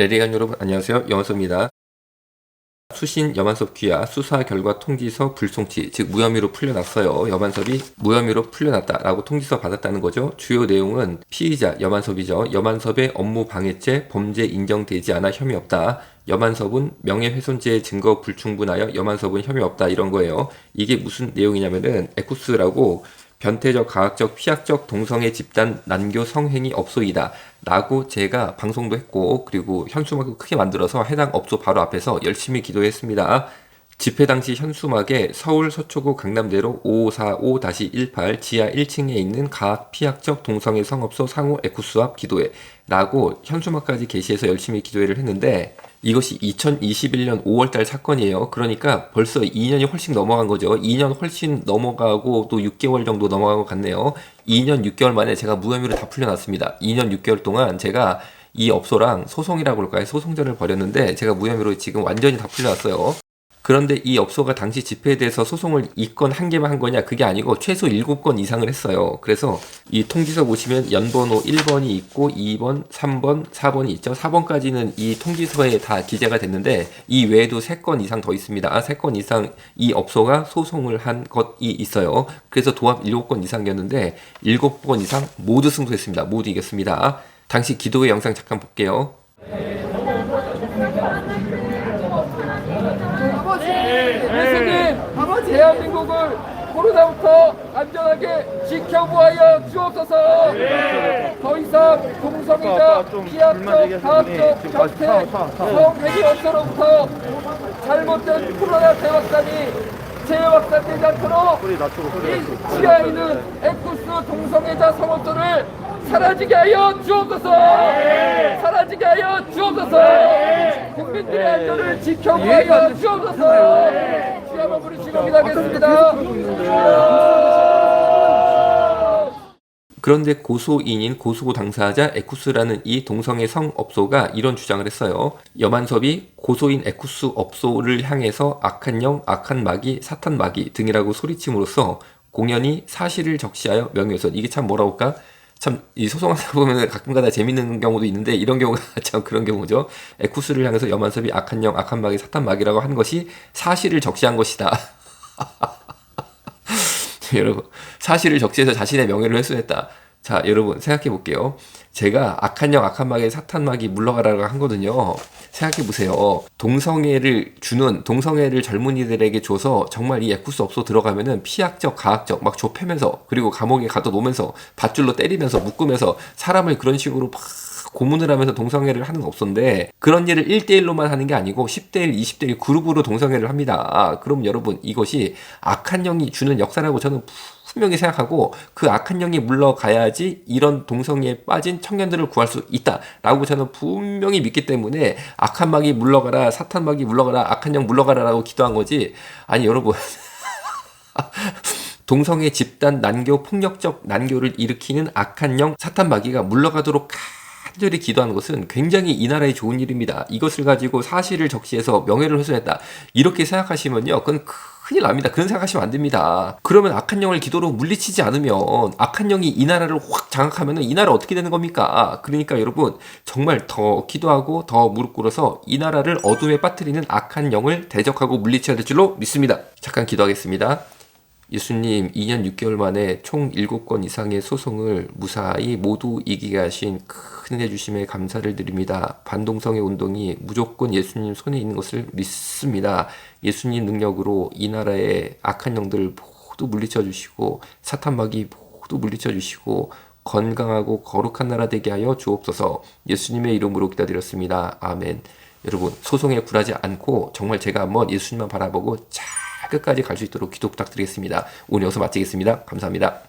레리간 여러분 안녕하세요. 영원서입니다. 수신 여만섭 귀하 수사 결과 통지서 불송치 즉 무혐의로 풀려났어요. 여만섭이 무혐의로 풀려났다라고 통지서 받았다는 거죠. 주요 내용은 피의자 여만섭이죠. 여만섭의 업무 방해죄 범죄 인정되지 않아 혐의 없다. 여만섭은 명예훼손죄 증거 불충분하여 여만섭은 혐의 없다. 이런 거예요. 이게 무슨 내용이냐면은 에쿠스라고 변태적, 가학적, 피학적 동성애 집단 난교 성행위 업소이다. 라고 제가 방송도 했고, 그리고 현수막을 크게 만들어서 해당 업소 바로 앞에서 열심히 기도했습니다. 집회 당시 현수막에 서울 서초구 강남대로 5545-18 지하 1층에 있는 가학 피학적 동성애 성업소 상호 에쿠스 앞 기도회 라고 현수막까지 게시해서 열심히 기도회를 했는데 이것이 2021년 5월달 사건이에요. 그러니까 벌써 2년이 훨씬 넘어간 거죠. 2년 훨씬 넘어가고 또 6개월 정도 넘어간 것 같네요. 2년 6개월 만에 제가 무혐의로 다 풀려났습니다. 2년 6개월 동안 제가 이 업소랑 소송이라고 그럴까요? 소송전을 벌였는데 제가 무혐의로 지금 완전히 다 풀려났어요. 그런데 이 업소가 당시 집회에 대해서 소송을 이 건 한 개만 한 거냐? 그게 아니고 최소 7건 이상을 했어요. 그래서 이 통지서 보시면 연번호 1번이 있고 2번, 3번, 4번이 있죠. 4번까지는 이 통지서에 다 기재가 됐는데 이 외에도 3건 이상 더 있습니다. 아, 3건 이상 이 업소가 소송을 한 것이 있어요. 그래서 도합 7건 이상이었는데 7건 이상 모두 승소했습니다. 모두 이겼습니다. 당시 기도회 영상 잠깐 볼게요. 아버지, 예수님, 아버지 대한민국을 코로나부터 안전하게 지켜보아여 주옵소서. 더 이상 동성애자, 비합적, 가합적, 적태, 성행위 업소로부터 잘못된 코로나 재확산이 재확산되지 않도록 이 지하에 있는 에쿠스 동성애자 성업소를 사라지게 하여 주옵소서. 사라지게 하여 주옵소서. 지켜보아여 주옵소서. 주여 한번 부르시고 기도하겠습니다. 그런데 고소인인 고소고 당사자 에쿠스라는 이 동성애 성업소가 이런 주장을 했어요. 여만섭이 고소인 에쿠스 업소를 향해서 악한 영, 악한 마귀, 사탄 마귀 등이라고 소리침으로써 공연히 사실을 적시하여 명예훼손. 이게 참 뭐라 할까? 참 이 소송하다 보면 가끔가다 재밌는 경우도 있는데 이런 경우가 참 그런 경우죠. 에쿠스를 향해서 여만섭이 악한 영, 악한 마귀, 사탄 마귀라고 한 것이 사실을 적시한 것이다. 여러분 사실을 적시해서 자신의 명예를 훼손했다. 자 여러분 생각해 볼게요. 제가 악한 영 악한 마귀 사탄 마귀 물러가라고 한 거든요. 생각해 보세요. 동성애를 주는 동성애를 젊은이들에게 줘서 정말 이 에쿠스 업소 들어가면은 피학적 가학적 막 좁히면서 그리고 감옥에 가둬 놓으면서 밧줄로 때리면서 묶으면서 사람을 그런 식으로 막 고문을 하면서 동성애를 하는 업소인데 그런 일을 1대1로만 하는 게 아니고 10대1, 20대1 그룹으로 동성애를 합니다. 아, 그럼 여러분 이것이 악한 영이 주는 역사라고 저는 분명히 생각하고 그 악한 영이 물러가야지 이런 동성애에 빠진 청년들을 구할 수 있다라고 저는 분명히 믿기 때문에 악한 막이 물러가라 사탄 막이 물러가라 악한 영 물러가라라고 기도한 거지. 아니 여러분. 동성애 집단 난교 폭력적 난교를 일으키는 악한 영 사탄 마귀가 물러가도록 간절히 기도하는 것은 굉장히 이 나라에 좋은 일입니다. 이것을 가지고 사실을 적시해서 명예를 훼손했다. 이렇게 생각하시면요. 그건 큰일 납니다. 그런 생각하시면 안 됩니다. 그러면 악한 영을 기도로 물리치지 않으면 악한 영이 이 나라를 확 장악하면 이 나라 어떻게 되는 겁니까? 그러니까 여러분 정말 더 기도하고 더 무릎 꿇어서 이 나라를 어둠에 빠뜨리는 악한 영을 대적하고 물리쳐야 될 줄로 믿습니다. 잠깐 기도하겠습니다. 예수님 2년 6개월 만에 총 7건 이상의 소송을 무사히 모두 이기게 하신 큰 은혜 주심에 감사를 드립니다. 반동성의 운동이 무조건 예수님 손에 있는 것을 믿습니다. 예수님 능력으로 이 나라의 악한 영들 모두 물리쳐 주시고 사탄 마귀 모두 물리쳐 주시고 건강하고 거룩한 나라 되게 하여 주옵소서. 예수님의 이름으로 기도드렸습니다. 아멘. 여러분 소송에 굴하지 않고 정말 제가 한번 예수님만 바라보고 잘 끝까지 갈 수 있도록 기도 부탁드리겠습니다. 오늘 여기서 마치겠습니다. 감사합니다.